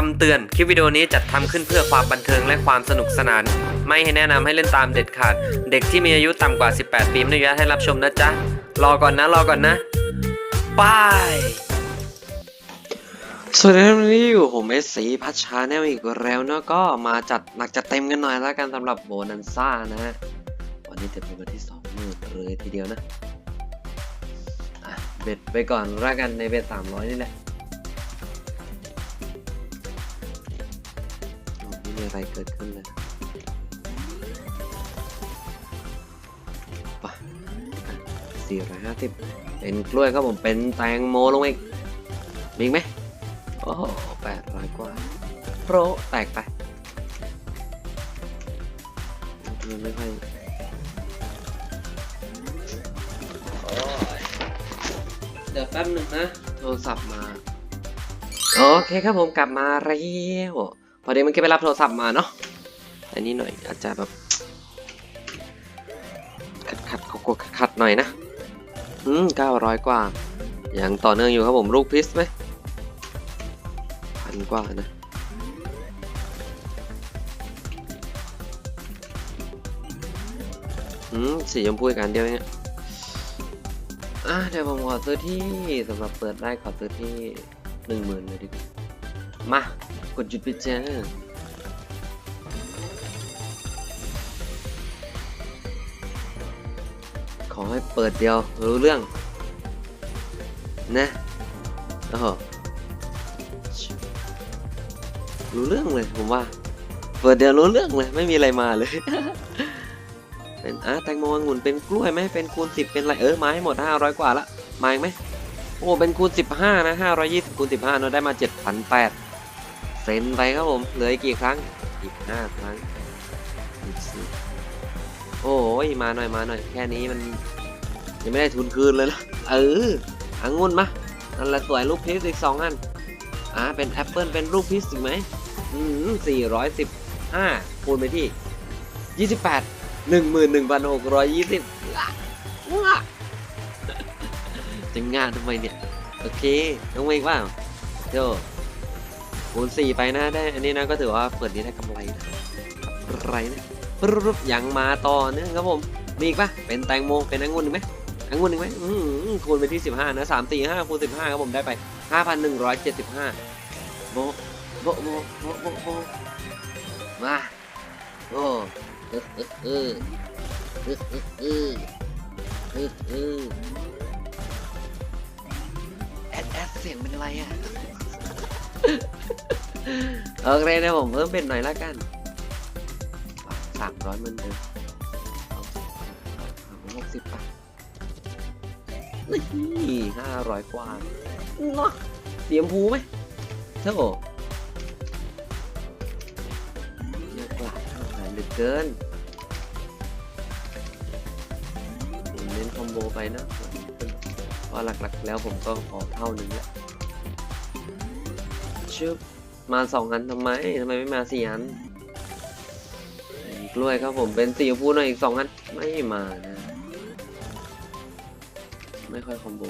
คำเตือน คลิปวิดีโอนี้จัดทำขึ้นเพื่อความบันเทิงและความสนุกสนาน ไม่ให้แนะนำให้เล่นตามเด็ดขาด เด็กที่มีอายุต่ำกว่า 18 ปีไม่อนุญาตให้รับชมนะจ๊ะ รอก่อนนะ รอก่อนนะบายสวัสดีครับวันนี้อยู่ผมเอสสีพัชชาแนลอีกแล้วเนาะก็มาจัดหนักจัดเต็มกันหน่อยแล้วกันสำหรับโบนันซ่านะฮะวันนี้จะเป็นวันที่สองหมื่นเลยทีเดียวนะอะเบ็ดไปก่อนและกันในเบ็ดสามร้อยนี่แหละ มีอะไรเกิดขึ้นเลยไปสี่ร้อยห้าสิบเป็นกล้วยครับผมเป็นแตงโมลงอีกมีไหมโอ้โหแปดร้อยกว่าโปรแตกไปมันไม่ค่อยเดี๋ยวแป๊บหนึ่งนะ โทรศัพท์มา โอเคครับผมกลับมาแล้ว พอดีมื่อกี้ไปรับโทรศัพท์มาเนาะอันนี้หน่อยอาจจะแบบขัดขัดขัดขัดขัดหน่อยนะอืมเก้าร้อยกว่าอยังต่อเนื่องอยู่ครับผมลูกพิสไหมพันกว่านะอืมสีชมพูอีกอันเดียวเองอะเดี๋ยวผมขอซื้อที่สำหรับเปิดได้ขอซื้อที่หนึ่งหมื่นเลยดีกว่ามา กดหยุดไปเจอขอให้เปิดเดียวรู้เรื่อง นะโอ้โหรู้เรื่องเลยผมว่า เปิดเดียวรู้เรื่องเลยไม่มีอะไรมาเลย เป็นอะแตงโมองุ่นเป็นกล้วยไหมเป็นคูณสิบเป็นอะไรเออมาให้หมดห้าร้อยกว่าละมาอีกไหมโอ้เป็นคูณสิบห้านะห้าร้อยยี่สิบคูณสิบห้าเนอะได้มาเจ็ดพันแปด เซ็นไปครับผมเหลืออีกกี่ครั้งอีกห้าครั้งอีกสี่โอ้ยมาหน่อยมาหน่อยแค่นี้มันยังไม่ได้ทุนคืนเลยนะเอออังุ่นมาอันละสวยลูกพีชอีกสองอันอ่าเป็นแอปเปิลเป็นลูกพีชถูกไหมอืมสี่ร้อยสิบห้าคูณไปที่ยี่สิบแปดหนึ่งหมื่นหนึ่งพันหกร้อยยี่สิบจะงานทำไมเนี่ย โอเคต้องไปอีกว่าโจ คูณสี่ไปนะได้ อันนี้นะก็ถือว่าเปิดนี้ได้กำไรนะกำไรนะรุบยังมาต่อเนื่องครับผม มีอีกปะเป็นแตงโม เป็นองุ่นอีกไหมองุ่นอีกไหมอืมคูณไปที่สิบห้านะสามสี่ห้าคูณสิบห้าครับผมได้ไปห้าพันหนึ่งร้อยเจ็ดสิบห้าโบโบโบโบโบโบมาโอ้เออเออเอออืออืออืออืออือแอดแอดเสียงเป็นอะไรอะ โอเคนะผมเพิ่มเป็นหน่อยละกันสามร้อยมือนเดิมหกสิบป่ะนี่ห้าร้อยกว่าเนาะเสียมพูไหมเท่าเยอะกว่าอาหารดึกเกินเน้นคอมโบไปนะเพราะหลักๆแล้วผมก็ขอเท่านึงแหละ ชึบมาสองอันทำไมทำไมไม่มาสี่อันกล้วยครับผมเป็นสีชมพูหน่อยอีกสองอันไม่มานะ ไม่ค่อยคอมโบ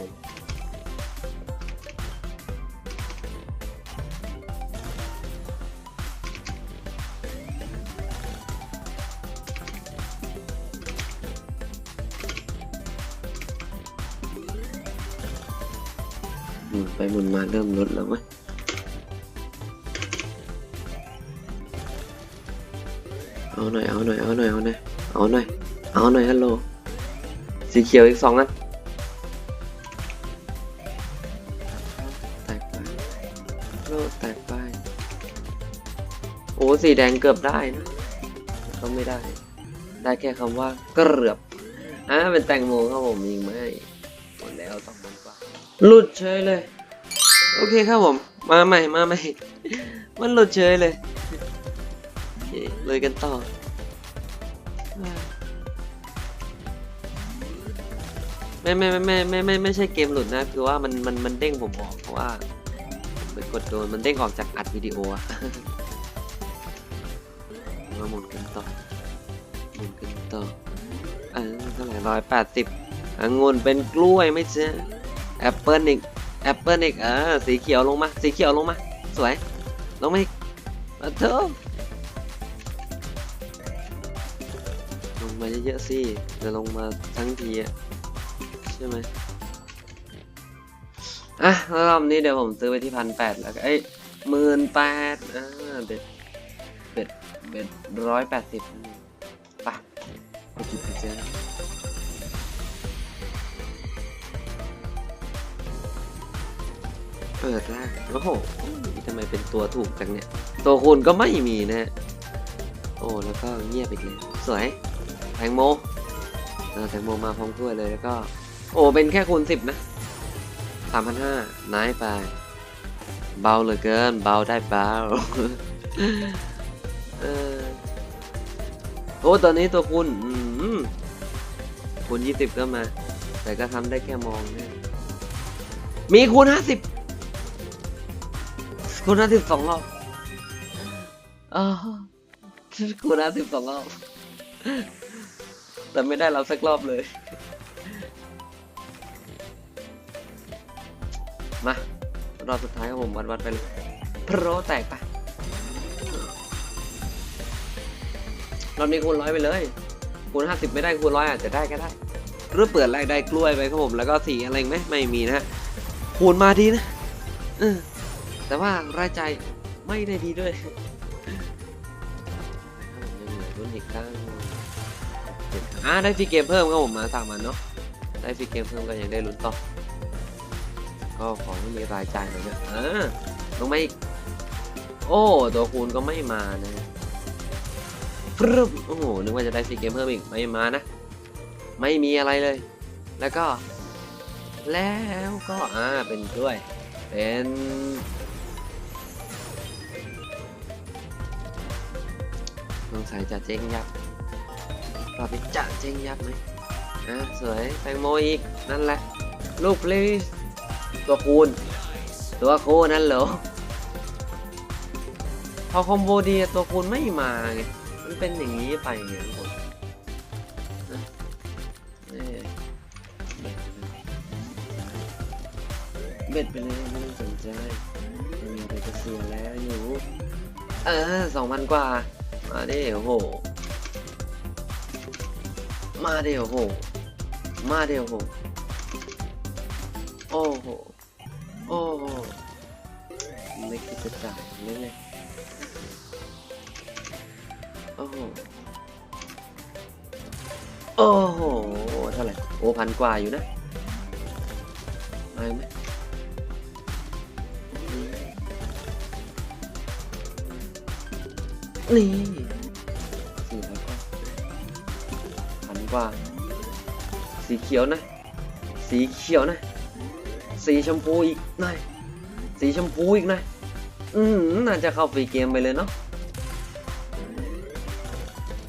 หมุนไปหมุนมาเริ่มลดแล้วไหม หน่อยเอาหน่อยเอาหน่อยเอาหน่อยเอาหน่อยเอาหน่อยฮัลโหลสีเขียวอีกสองอันแตกไปโลดแตกไปโอ้สีแดงเกือบได้นะก็ไม่ได้ ได้แค่คำว่าเกือบอ่าเป็นแตงโมครับผมยิงไม่หมดแล้วสองพันกว่าหลุดเฉยเลย โอเคครับผม มาใหม่มาใหม่ มันหลุดเฉยเลย เลยกันต่อไม่ไม่ไม่ไม่ไม่ไม่ไม่ใช่เกมหลุดนะ คือว่ามันมันมันเด้งผมออกเพราะว่ามไปกดโดนมันเด้งออกจากอัดวิดีโออะมาหมุนกันต่อหมุนกันต่อเออเท่าไหร่ร้อยแปดสิบองุ่นเป็นกล้วยไม่ใช่แอปเปิลอีกแอปเปิลอีกเออสีเขียวลงมา สีเขียวลงมา สวย ลงมาอีกมาเถอะ มาเยอะๆสิจะลงมาทั้งทีอะใช่ไหมอะรอบนี้เดี๋ยวผมซื้อไปที่พันแปดแล้วก็เอ้ยหมื่นแปดอ่าเบ็ดเบ็ดเบ็ดร้อยแปดสิบไปไปกินพิซซ่าเปิดแรกโอ้โหทำไมเป็นตัวถูกจังเนี่ย ตัวคูณก็ไม่มีนะฮะโอ้ แล้วก็เงียบอีกเลยสวย แตงโมแตงโมมาพร้อมกล้วยเลยแล้วก็ โอ้เป็นแค่คูณสิบนะสามพันห้าน้ายไป เบาเหลือเกิน เบาได้เบาโอ้ตอนนี้ตัวคูณคูณยี่สิบก็มา แต่ก็ทำได้แค่มองเนี่ยมีคูณห้าสิบคูณห้าสิบสองรอบอ๋อคูณห้าสิบสองรอบ แต่ไม่ได้รับสักรอบเลย มารอบสุดท้ายครับผมวัดวัดไปเลยโปรแตกไปะรอบนี้คูณร้อยไปเลยคูณห้าสิบไม่ได้คูณร้อยอาจจะได้ก็ได้หรือเปิดแรกได้กล้วยไปครับผมแล้วก็สีอะไรไหมไม่มีนะฮะคูณมาดีนะออแต่ว่ารายจ่ายไม่ได้ดีด้วยยังเหลือรุ่นอีกตั้ง อ่าได้ฟรีเกมเพิ่มครับผมมาสามอันเนาะได้ฟรีเกมเพิ่มก็ยังได้ลุ้นต่อก็ขอให้มีรายจ่ายหน่อยนะอ่าลงมาอีกโอ้ตัวคูณก็ไม่มานะพรึบโอ้โหนึกว่าจะได้ซีเกมเพิ่มอีกไม่มานะ ไม่มีอะไรเลย แล้วก็ แล้วก็อ่าเป็นด้วย เป็นสงสัยจะเจ๊งยับ รอบนี้จะเจ๊งยับไหมอ่าสวยแตงโมอีก นั่นแหละ ลูก please ตัวคูณ ตัวคูณนั่นเหรอ พอคอมโบดีตัวคูณไม่มาไง มันเป็นอย่างนี้ไปไงทุกคนนะเอ้ยเบ็ดไปเลยไม่ต้องสนใจม่มีอะไรจะเสียแล้วอยู่ เออสองพันกว่า มาดิโอ้โห มาเดิโอ้โห มาเดิโอ้โห โอ้โห โอ้โห ไม่คิดจะจ่ายเลยเลยโอ้โห โอ้โห เท่าไหร่ โอ้พันกว่าอยู่นะมาไหมนี่ กว่า สีเขียวนะ สีเขียวนะ สีชมพูอีกหน่อยสีชมพูอีกหน่อยอืมน่าจะเข้าฟรีเกมไปเลยเนาะ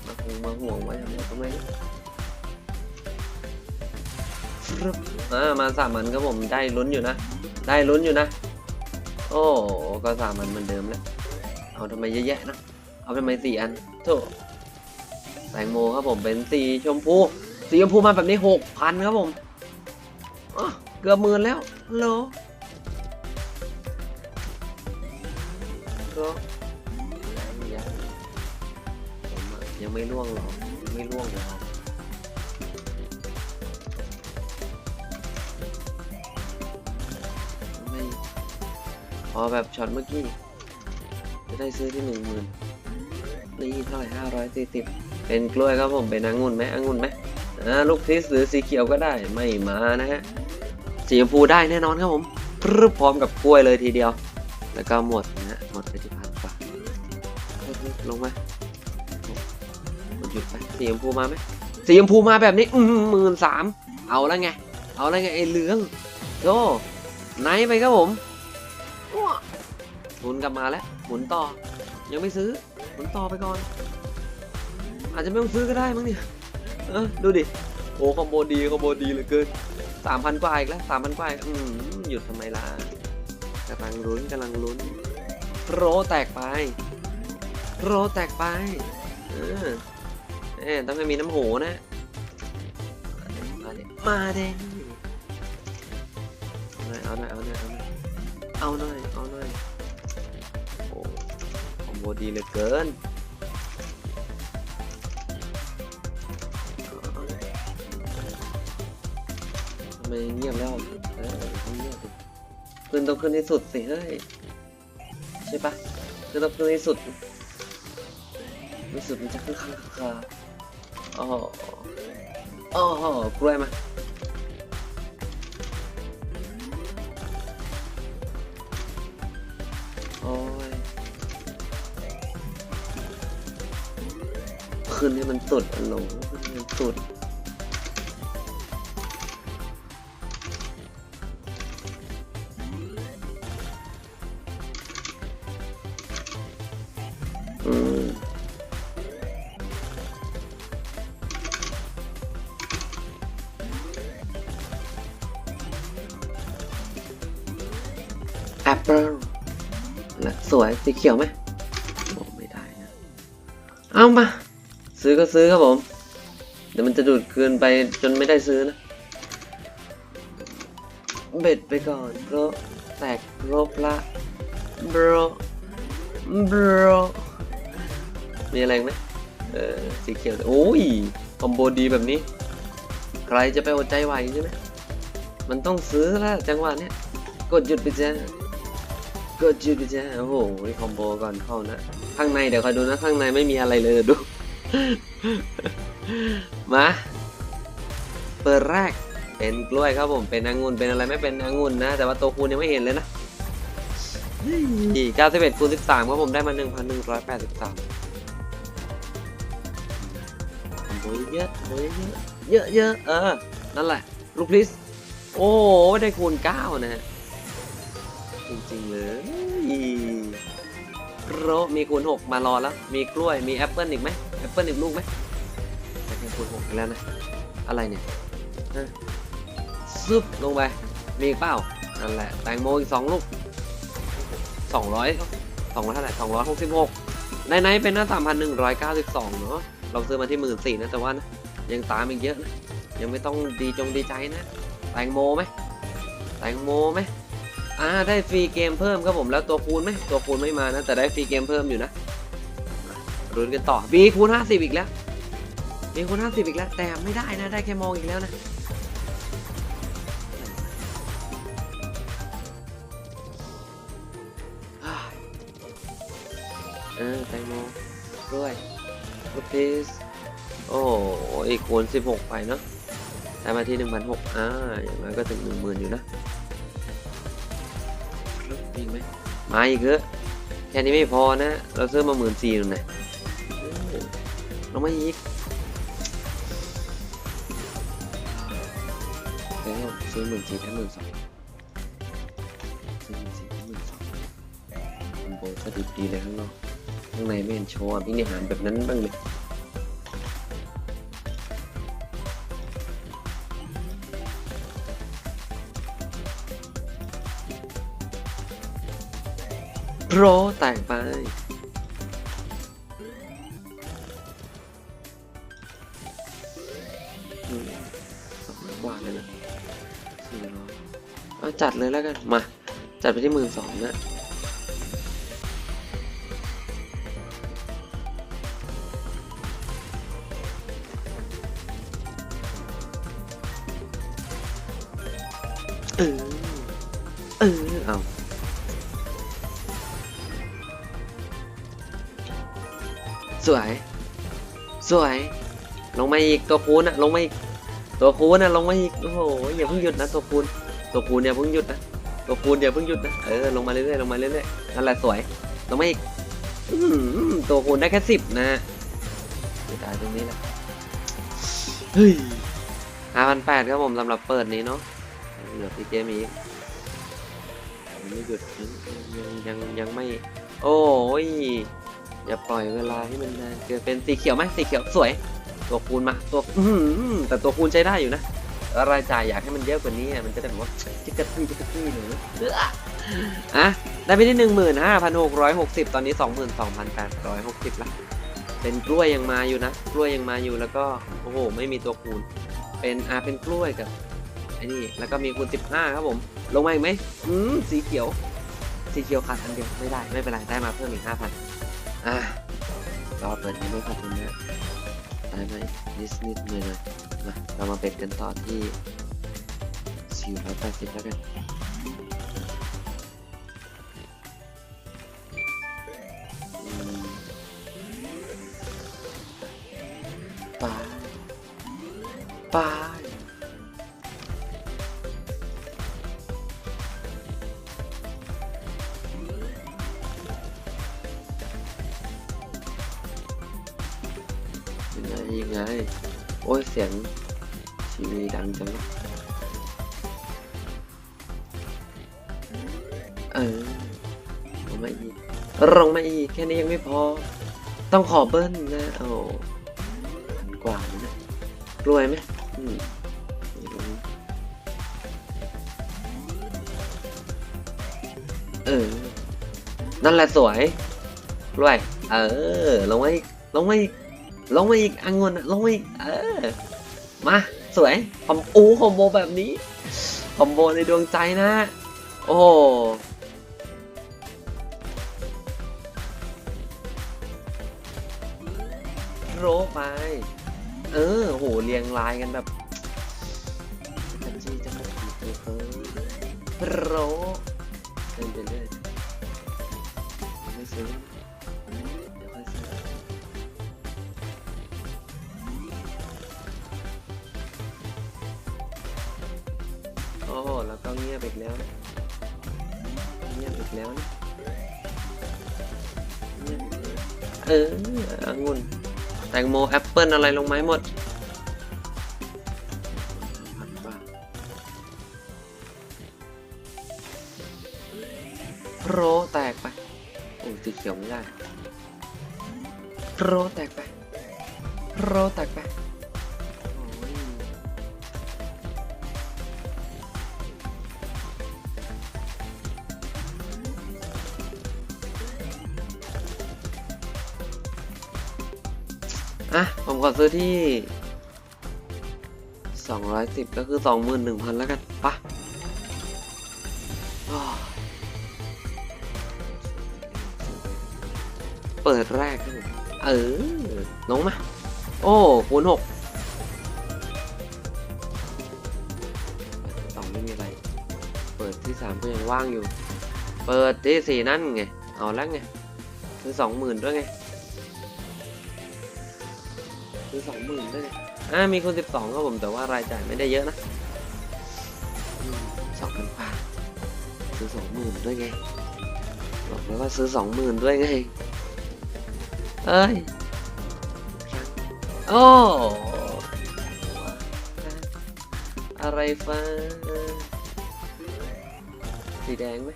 มาห่วงมาห่วงไว้ทำไมทำไมเนี่ยอ่ามาสามมันครับผมได้ลุ้นอยู่นะ ได้ลุ้นอยู่นะ โอ้ก็สามมันเหมือนเดิมแล้วเอาทำไมเยอะแยะนะ เอาทำไมสี่อันโถ งโมครับผมเป็นสีชมพู สีชมพูมาแบบนี้หกพันครับผมเกือบหมื่นแล้วฮัลโหลยังยังผมยังไม่ล่วงหรอกยังไม่ล่วงหรอกไม่พอแบบช็อตเมื่อกี้ จะได้ซื้อที่หนึ่งหมื่นนี่เท่าไหร่ห้าร้อยสี่สิบ เป็นกล้วยครับผมเป็นองุ่นไหมองุ่นไหมอ่าลูกพริสหรือสีเขียวก็ได้ไม่มานะฮะสีชมพูได้แน่นอนครับผมพรึบพร้อมกับกล้วยเลยทีเดียว แล้วก็หมดนะฮะหมดไปที่พันกว่าลงมาหมดหยุดไปสีชมพูมาไหมสีชมพูมาแบบนี้อืมหมื่นสามเอาแล้วไง เอาแล้วไงไอ้เหลืองโธ่ไหนไปครับผมอ้วหมุนกลับมาแล้วหมุนต่อ ยังไม่ซื้อหมุนต่อไปก่อน อาจจะไม่ต้องซื้อก็ได้มั้งเนี่ยเออดูดิโอ้คอมโบดีคอมโบดีเหลือเกินสามพันกว่าอีกแล้วสามพันกว่าอืมหยุดทำไมล่ะกำลังลุ้นกำลังลุ้นโรแตกไป โรแตกไปเออเอ๊ต้องให้มีน้ำโหนะ มาเด้มาเด้เอาหน่อยเอาหน่อยเอาหน่อยเอาหน่อยเอาหน่อยโอ้คอมโบดีเหลือเกิน ไม่เงียบแล้ว เออเงียบขึ้นต้องขึ้นที่สุดสิเฮ้ยใช่ปะขึ้นต้องขึ้นที่สุดที่สุดมันจะขึ้นข้างคาอ๋ออ๋อกล้วยมาโอ้ยขึ้นให้มันสุดอันหลงขึ้นให้มันสุด สวยสีเขียวไหมโอ้ไม่ได้นะเอามา ซื้อก็ซื้อครับผม เดี๋ยวมันจะดูดคืนไปจนไม่ได้ซื้อนะ เบ็ดไปก่อนโบรแตกโบรละโบรโบรมีอะไรไหมเออสีเขียวโอ้ยคอมโบดีแบบนี้ ใครจะไปอดใจไหวใช่ไหมมันต้องซื้อแล้วจังหวะเนี้ยกดหยุดไปจ้ กดหยุดไปจ้าโอ้โหคอมโบก่อนเข้านะ ข้างในเดี๋ยวคอยดูนะ ข้างในไม่มีอะไรเลยดู มาเปิดแรกเป็นกล้วยครับผมเป็นองุ่นเป็นอะไรไม่เป็นองุ่นนะ แต่ว่าตัวคูณยังไม่เห็นเลยนะอีก91คูณ13ครับผมได้มา1,183โอ้ยเยอะโอ้ยเยอะเยอะเออนั่นแหละลูกพลิสโอ้ได้คูณ9นะฮะ จริงๆเลยโรมีคูณ6มารอแล้ว มีกล้วย มีแอปเปิลอีกไหมแอปเปิลอีกลูกไหมได้แค่คูณ6อีกแล้วนะ อะไรเนี่ยซึบลงไป มีอีกเปล่า นั่นแหละ แตงโมอีก2ลูก200 200เท่าไหร่266ในไหนเป็นหน้า3,192เนาะ เราซื้อมาที่14,000นะแต่ว่านะยังตามอีกเยอะนะ ยังไม่ต้องดีจงดีใจนะ แตงโมไหมแตงโมไหม อ่าได้ฟรีเกมเพิ่มครับผมแล้วตัวคูณไหมตัวคูณไม่มานะ แต่ได้ฟรีเกมเพิ่มอยู่นะรุนกันต่อฟรีคูณ50 อีกแล้วฟรีคูณ50 อีกแล้ว แต่ไม่ได้นะ ได้แค่มองอีกแล้วนะเออแตงโมด้วยลูกพีสโอ้อีกคูณ16 ไปเนาะได้มาที่ 1,600อ่าอย่างน้อยก็ถึง 10,000 อยู่นะ มีไหมมาอีกเยอะแค่นี้ไม่พอนะ เราซื้อมาหมื่นสี่นู่นนะเออเราไม่อีกแล้วซื้อหมื่นสี่แค่หมื่นสองซื้อหมื่นสี่แค่หมื่นสองคอมโบก็ดีดีเลยข้างนอกข้างในไม่เห็นโชว์พินิหารแบบนั้นบ้างเลย โปรแตกไป สองร้อยกว่าเลยนะสี่ร้อยเอาจัดเลยแล้วกัน มา จัดไปที่หมื่นสองนะ มาอีกตัวคูณอะลงมาอีกตัวคูณอะลงมาอีกโอ้โหอย่าเพิ่งหยุดนะตัวคูณตัวคูณอย่าเพิ่งหยุดนะตัวคูณอย่าเพิ่งหยุดนะเออลงมาเรื่อยๆลงมาเรื่อยๆนั่นแหละสวยลงมาอีกตัวคูณได้แค่สิบนะเสียดายตรงนี้แหละเฮ้ยห้าพันแปดครับผมสำหรับเปิดนี้เนาะเหลือพี่เกมอีกยังไม่หยุดยังยังยังยังไม่ โอ้ยอย่าปล่อยเวลาให้มันนานเกินเป็นสีเขียวไหมสีเขียวสวย ตัวคูณมาตัวอืแต่ตัวคูณใช้ได้อยู่นะแล้วรายจ่ายอยากให้มันเยอะกว่านี้มันจะได้แบบว่าจิกกะตี้จิกกะตี้หน่อเด้ออะได้ไปที่หนึ่งหมื่นห้าพันหกร้อยหกสิบตอนนี้สองหมื่นสองพันแปดร้อยหกสิบละเป็นกล้วยยังมาอยู่นะกล้วยยังมาอยู่แล้วก็โอ้โหไม่มีตัวคูณ เป็นอ่าเป็นกล้วยกับไอ้นี่แล้วก็มีคูณสิบห้าครับผม ลงมาอีกไหมอืมสีเขียว สีเขียวขาดอันเดียวไม่ได้ไม่เป็นไรได้มาเพิ่มอีกห้าพันอะก็เปิดนี้ไม่ขอบคุณนะ ได้ไหมนิดนิดหน่อยหน่อยมาเรามาเป็ดกันต่อที่480แล้วกันอืมไปไป ต้องขอเบิ้ลนะเอาพันกว่านะรวยไหมอืมเออ นั่นแหละสวย รวย เออ ลงมาอีก ลงมาอีก ลงมาอีกอังุนอะลงมาอีก เออ มา สวยคอมอูคอมโบแบบนี้ คอมโบในดวงใจนะ โอ้ โรไป เออโหเรียงรายกันแบบจันจีจะมาถีบเธอเพิ่มโรเดินไปเรื่อยไม่ซื้อเดี๋ยวค่อยซื้อโอ้โหแล้วก็เงียบอีกแล้วนะเงียบอีกแล้วนะเออองุ่น งโมแอปเปิลอะไรลงไม้หมดโรแตกไปโอ้สีเขียวไม่ได้โรแตกไปโรแตกไป ขอซื้อที่ 210 ก็คือ 21,000 แล้วกันปะเปิดแรกครับผมเออลงมา โอ้คูณหกสองไม่มีอะไร เปิดที่สามก็ยังว่างอยู่ เปิดที่สี่นั่นไง เอาแล้วไง ซื้อสองหมื่นด้วยไง ซื้อสองหมื่นด้วยไงอ่ามีคนสิบสองครับผมแต่ว่ารายจ่ายไม่ได้เยอะนะสองพันบาทซื้อสองหมื่นด้วยไงบอกแล้วว่าซื้อสองหมื่นด้วยไงเอ้ยโอ้อะไรฟ้าสีแดงไหม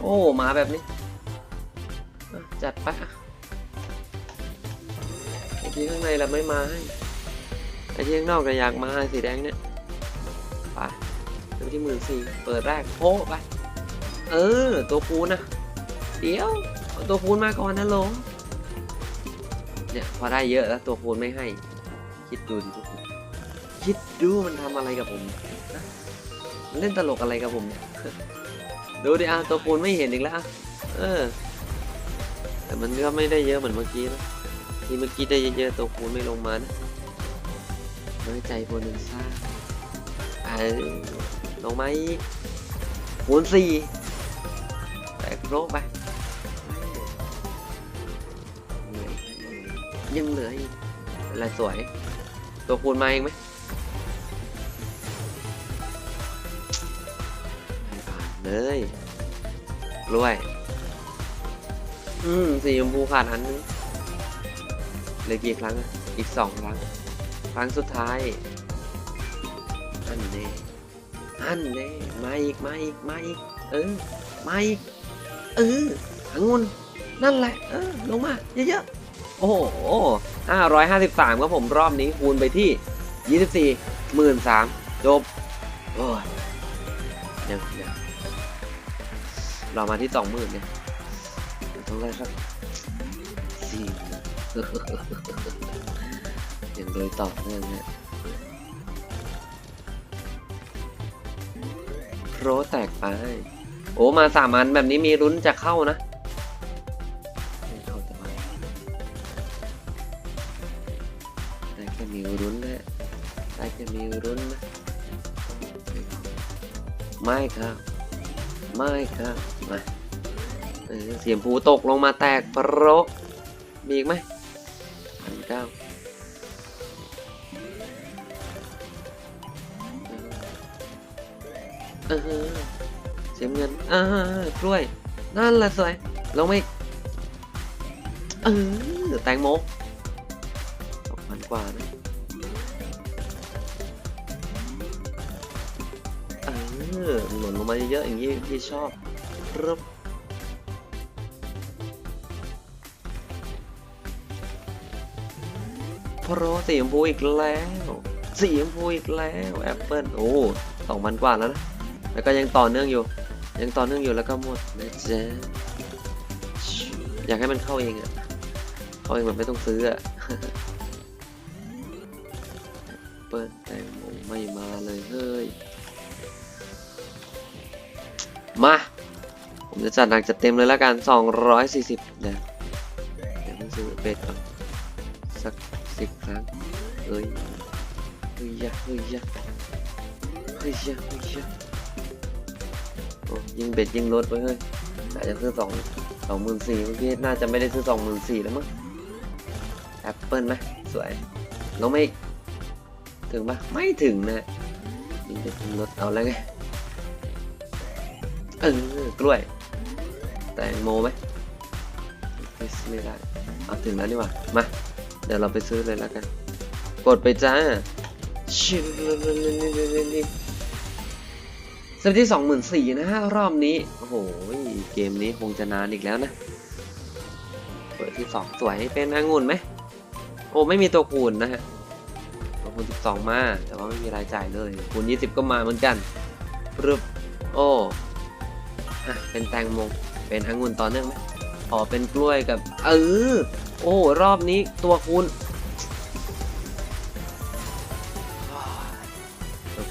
โอ้มาแบบนี้อะจัดไปอะไอ้ ที่ข้างในเราไม่มาให้ไอ้ที่ข้างนอกก็อยากมาสีแดงเนี่ยไปเดี๋ยวที่หมื่นสี่เปิดแรกโพะไปเออ ตัวคูณนะเดี๋ยวตัวคูณมาก่อนนะลงเนี่ยพอได้เยอะแล้วตัวคูณไม่ให้ คิดดูดิทุกคนคิดดูมันทำอะไรกับผมนะมันเล่นตลกอะไรกับผมเนี่ยดูดิอะตัวคูณไม่เห็นอีกแล้วเออแต่มันก็ไม่ได้เยอะเหมือนเมื่อกี้นะ ที่เมื่อกี้ได้เยอะๆตัวคูณไม่ลงมานะน้อยใจโบนัสซ่าเออลงมาอีกคูณสี่แต่โรไปยังเหลืออีกอะไรสวย ตัวคูณมาเองไหมไม่ผ่านเลยรวย อืมสีชมพูขาดอันนึง เหลือกี่ครั้งอะอีกสองครั้ง ครั้งสุดท้าย อันเน่อันเน่มาอีก มาอีก มาอีก เออ มาอีก เออองุ่นนั่นแหละ เออ ลงมา เยอะๆ โอ้โหห้าร้อยห้าสิบสามครับผมรอบนี้คูณไปที่ยี่สิบสี่หมื่นสามจบ โอ้ยเดี๋ยวเดี๋ยวเรามาที่สองหมื่นเนี่ยต้องได้สักสี่ ยังโดยต่อเนื่องเนี่ยโรแตกไป โอ้มาสามอันแบบนี้มีรุ้นจะเข้านะได้แค่มีรุ้นนะได้แค่มีรุนนะไม่ครับ ไม่ครับมาเสียมภูตกลงมาแตกโปรกมีอีกไหม เก้าเออเสียเงินอ่ากล้วย นั่นแหละสวย ลงมาอีกเออแตงโมสองพันกว่านะเออหล่นลงมาเยอะๆอย่างนี้พี่ชอบรึบ โปรสีชมพูอีกแล้วสีชมพูอีกแล้วแอปเปิลโอ้สองพันกว่าแล้วนะแล้วก็ยังต่อเนื่องอยู่ ยังต่อเนื่องอยู่แล้วก็หมดนะจ๊ะอยากให้มันเข้าเองอะเข้าเองแบบไม่ต้องซื้ออะแอปเปิลแตงโมไม่มาเลยเฮ้ยมา ผมจะจัดหนักจัดเต็มเลยแล้วกัน 240เดี๋ยวเดี๋ยวต้องซื้อเบ็ดก่อน เฮ้ยยเฮ้ยยเฮ้ยยะเฮ้ยยะโอ้ยิงเบ็ดยิงรถไปเฮ้ยแต่จะซื้อสองสองหมื่นสี่เมื่อกี้น่าจะไม่ได้ซื้อสองหมื่นสี่แล้วมั้งแอปเปิลไหมสวยลงมาอีกถึงปะไม่ถึงนะยิงเบ็ดยิงรถเอาแล้วไงเออกล้วย แตงโมไหมไม่ไม่ได้เอาถึงแล้วนี่หว่ามาเดี๋ยวเราไปซื้อเลยแล้วกัน กดไปจ้า ชิสวัสดีสองหมื่นสี่นะฮะรอบนี้ โอ้โห เกมนี้คงจะนานอีกแล้วนะ เปิดที่สองสวยเป็นองุ่นไหม โอ้ไม่มีตัวคูณนะฮะตัวคูณสิบสองมา แต่ว่าไม่มีรายจ่ายเลย คูณยี่สิบก็มาเหมือนกันรึบโอ้อะเป็นแตงโมเป็นองุ่นต่อเนื่องไหมขอเป็นกล้วยกับ เออ โอ้ รอบนี้ตัวคูณ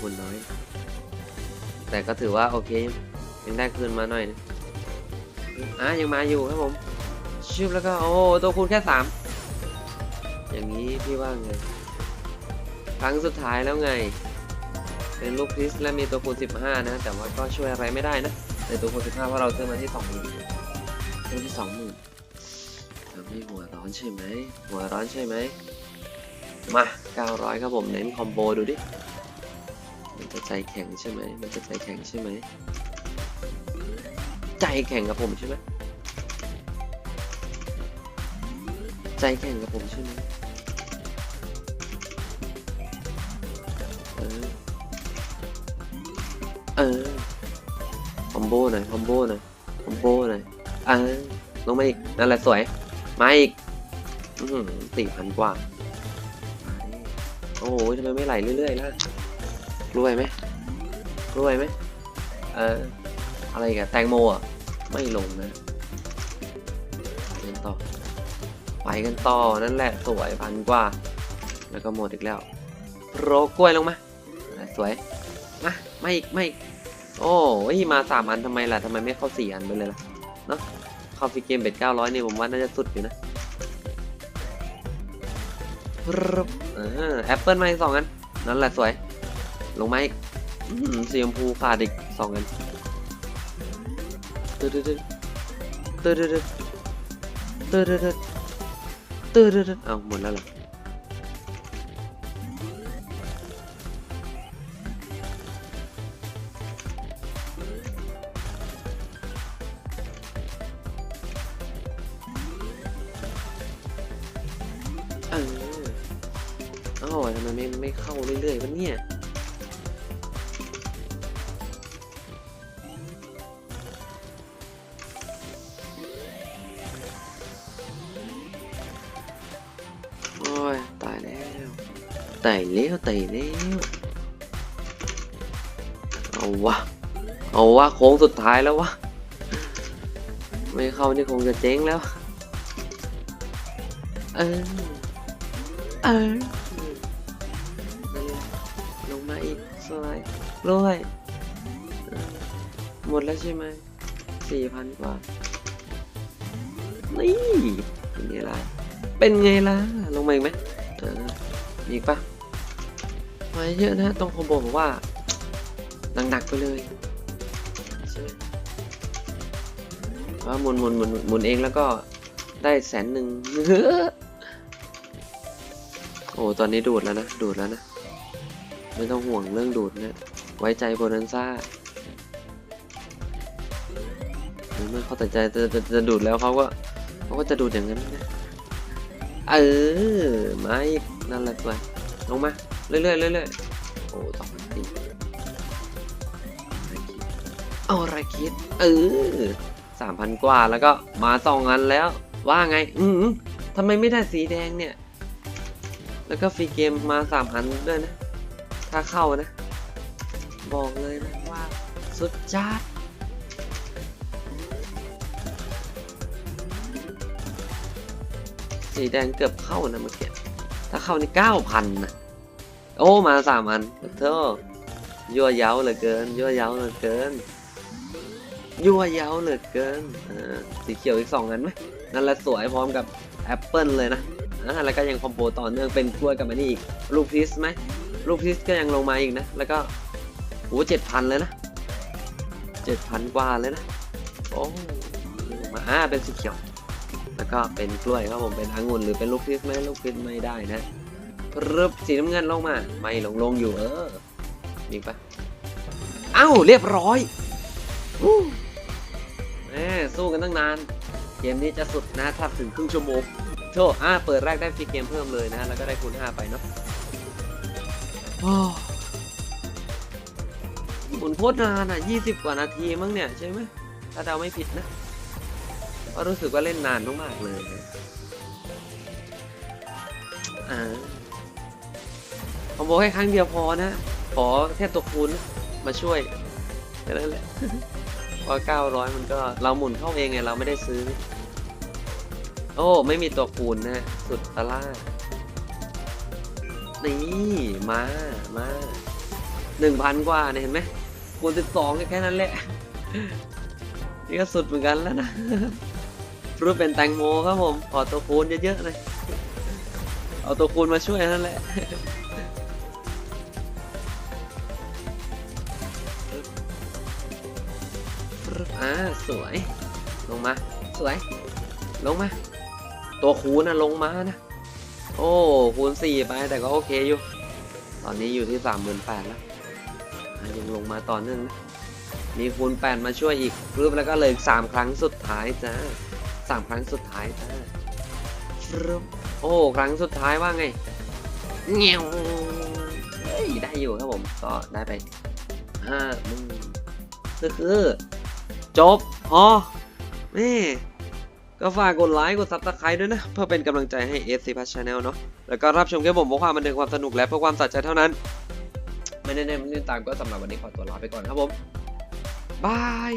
ตัวคูณน้อย แต่ก็ถือว่าโอเค ยังได้คืนมาหน่อยนะอะยังมาอยู่ครับผมชิบแล้วก็ โอ้ตัวคูณแค่สามอย่างนี้พี่ว่าไง ครั้งสุดท้ายแล้วไง เป็นลูกคริสและมีตัวคูณ 15 นะ แต่ว่าก็ช่วยอะไรไม่ได้นะในตัวคูณ 15 เพราะเราซื้อมาที่2 0 0 0 0ซื้อที่ 20,000ทำให้หัวร้อนใช่ไหม หัวร้อนใช่ไหม มา 900 ครับผม เน้นคอมโบดูดิ มันจะใจแข็งใช่ไหมมันจะใจแข็งใช่ไหม ใจแข็งกับผมใช่ไหมใจแข็งกับผมใช่ไหมเออ เออคอมโบหน่อยคอมโบหน่อยคอมโบหน่อยเออลงมาอีก นั่นแหละสวย มาอีกสี่พันกว่า โอ้โหทำไมไม่ไหลเรื่อยๆล่ะ กล้วยไหมกล้วยไหมเอออะไรอีกันแตงโมอะไม่ลงนะไปกันต่อไปกันต่อนั่นแหละสวยพันกว่า แล้วก็หมดอีกแล้ว โรกล้วยลงมาสวยมาไม่อีกไม่อีกโอ้ยมาสามอันทำไมล่ะทำไมไม่เข้าสี่อันไปเลยล่ะเนาะเข้าฟรีเกมเบ็ดเก้าร้อยนี่ผมว่าน่าจะสุดอยู่นะปรึบอ่าแอปเปิลมาอีกสองอันนั่นแหละสวย ลงมาอีกสีชมพูขาดอีกสองอันตืดตืดตืดตืดตืดตืดตืดตืดตืดตืดเอาหมดแล้วเหรอเออเอ้าทำไมไม่ไม่เข้าเรื่อยๆวะเนี่ย ตายแล้วตายแล้วเอาวะเอาวะโค้งสุดท้ายแล้ววะไม่เข้านี่คงจะเจ๊งแล้วเออเออลงมาอีกสไลด์รวยเออหมดแล้วใช่ไหมสี่พันกว่านี่เป็นไงล่ะเป็นไงล่ะลงมาอีกไหมมีอีกปะ มาเยอะนะต้องคอมโบบอกว่าหนักๆไปเลยว่าหมุนหมุนหมุนหมุนเองแล้วก็ได้แสนหนึ่งโอ้ตอนนี้ดูดแล้วนะดูดแล้วนะ ไม่ต้องห่วงเรื่องดูดนะไว้ใจโบนันซ่าเมื่อเขาตัดใจจะจะจะดูดแล้วเขาก็เขาก็จะดูดอย่างนั้นนะเออมาอีกนั่นแหละตัวลงมา เรื่อยๆเรื่อยๆโอ้สองพันสี่เอาอะไรคิด เออสามพันกว่าแล้วก็มาสองอันแล้ว ว่าไง อืมทำไมไม่ได้สีแดงเนี่ย แล้วก็ฟรีเกมมาสามอันด้วยนะ ถ้าเข้านะ บอกเลยนะว่า สุดจัดสีแดงเกือบเข้านะเมื่อกี้ ถ้าเข้านี่เก้าพันนะ โอ้มาสามอันเท่ายั่วเย้าเหลือเกิน ยั่วเย้าเหลือเกิน ยั่วเย้าเหลือเกินอ่าสีเขียวอีกสองอันไหมนั่นแหละสวยพร้อมกับแอปเปิลเลยนะอ่าแล้วก็ยังคอมโบต่อเนื่องเป็นกล้วยกับอันนี้อีกลูกพีชไหมลูกพีชก็ยังลงมาอีกนะ แล้วก็โอ้เจ็ดพันเลยนะเจ็ดพันกว่าเลยนะโอ้มาอ่าเป็นสีเขียว แล้วก็เป็นกล้วยครับผมเป็นองุ่นหรือเป็นลูกพีชไหมลูกพีชไม่ได้นะ พรึบสีน้ำเงินลงมา ไม่ลงลงอยู่เออมีปะเอ้าเรียบร้อยอู้แหมสู้กันตั้งนาน เกมนี้จะสุดนะถ้าถึงครึ่งชั่วโมงโธ่อ่าเปิดแรกได้ฟรีเกมเพิ่มเลยนะแล้วก็ได้คูณ5ไปเนาะหมุนโคตรนานอะ 20 กว่านาทีมั้งเนี่ยใช่ไหมถ้าเดาไม่ผิดนะก็รู้สึกว่าเล่นนานมากๆเลยอ่า ผมบอกให้ครั้งเดียวพอนะ ขอแค่ตัวคูณมาช่วยแค่นั้นแหละเพราะ900มันก็เราหมุนเข้าเองไงเราไม่ได้ซื้อ โอ้ ไม่มีตัวคูณนะ สุดตะล่านี่มามาหนึ่งพันกว่าเนี่ยเห็นไหมคูณสิบสองแค่นั้นแหละ นี่ก็สุดเหมือนกันแล้วนะรูปเป็นแตงโมครับผม ขอตัวคูณเยอะๆเลย เอาตัวคูณมาช่วยนั่นแหละ อ่าสวย ลงมา สวย ลงมา ตัวคูนะลงมานะ โอ้คูณสี่ไปแต่ก็โอเคอยู่ ตอนนี้อยู่ที่สามหมื่นแปดแล้วอะยังลงมาต่อเนื่องนะมีคูณแปดมาช่วยอีกรึบแล้วก็เลยสามครั้งสุดท้ายจ้าสามครั้งสุดท้ายจ้ารึบโอ้ครั้งสุดท้ายว่าไงเงี้ยวได้อยู่ครับผมก็ได้ไปห้าหมื่นคือ จบ พอแม่ก็ฝากกดไลค์กดซับสไครต์ด้วยนะ เพื่อเป็นกำลังใจให้ SC p a s Channel เนาะแล้วก็รับชมแค่ผมเพราะความบันเทิงความสนุกและเพื่อความสะใจเท่านั้น ไม่ได้เน้นไม่ได้ตามก็สำหรับวันนี้ขอตัวลาไปก่อนครับผมบาย